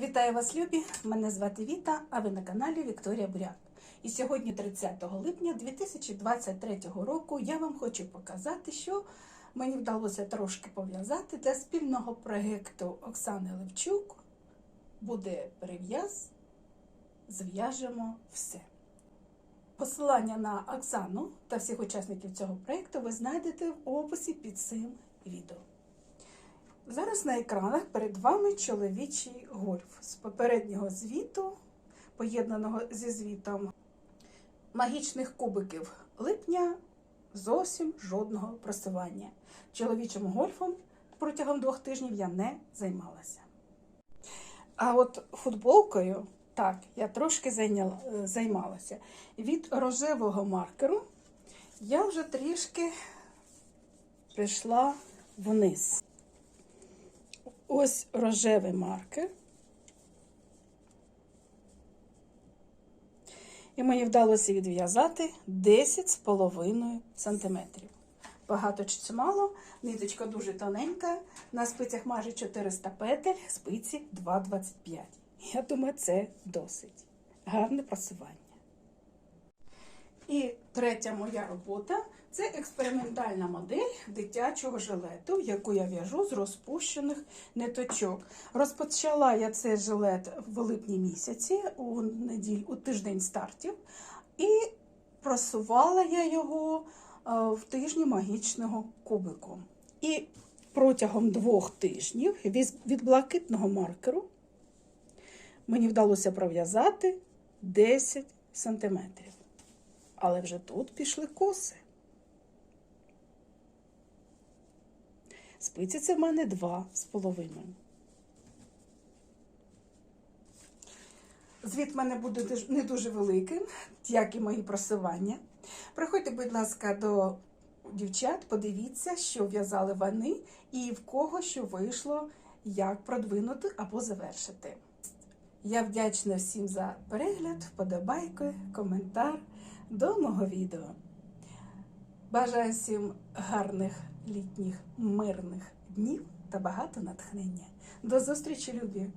Вітаю вас, любі! Мене звати Віта, а ви на каналі Вікторія Буряк. І сьогодні, 30 липня 2023 року, я вам хочу показати, що мені вдалося трошки пов'язати для спільного проєкту Оксани Левчук. Буде перев'яз, зв'яжемо все. Посилання на Оксану та всіх учасників цього проєкту ви знайдете в описі під цим відео. Зараз на екранах перед вами чоловічий гольф з попереднього звіту, поєднаного зі звітом магічних кубиків липня, зовсім жодного просування. Чоловічим гольфом протягом двох тижнів я не займалася. А от футболкою, так, я трошки е, займалася. Від рожевого маркеру я вже трішки прийшла вниз. Ось рожевий маркер. І мені вдалося відв'язати 10,5 см. Багато чи це мало, ниточка дуже тоненька, на спицях майже 400 петель, спиці 2,25. Я думаю, це досить гарне просування. І третя моя робота це експериментальна модель дитячого жилету, яку я в'яжу з розпущених ниточок. Розпочала я цей жилет в липні місяці, у неділю, у тиждень стартів, і просувала я його е, в тижні магічного кубику. І протягом двох тижнів від блакитного маркеру мені вдалося пров'язати 10 сантиметрів. Але вже тут пішли коси. Спиці це в мене два з половиною. Звіт в мене буде не дуже великим, як і мої просування. Приходьте, будь ласка, до дівчат, подивіться, що в'язали вони і в кого що вийшло, як продвинути або завершити. Я вдячна всім за перегляд, вподобайки, коментар до мого відео. Бажаю всім гарних літніх мирних днів та багато натхнення. До зустрічі, любі!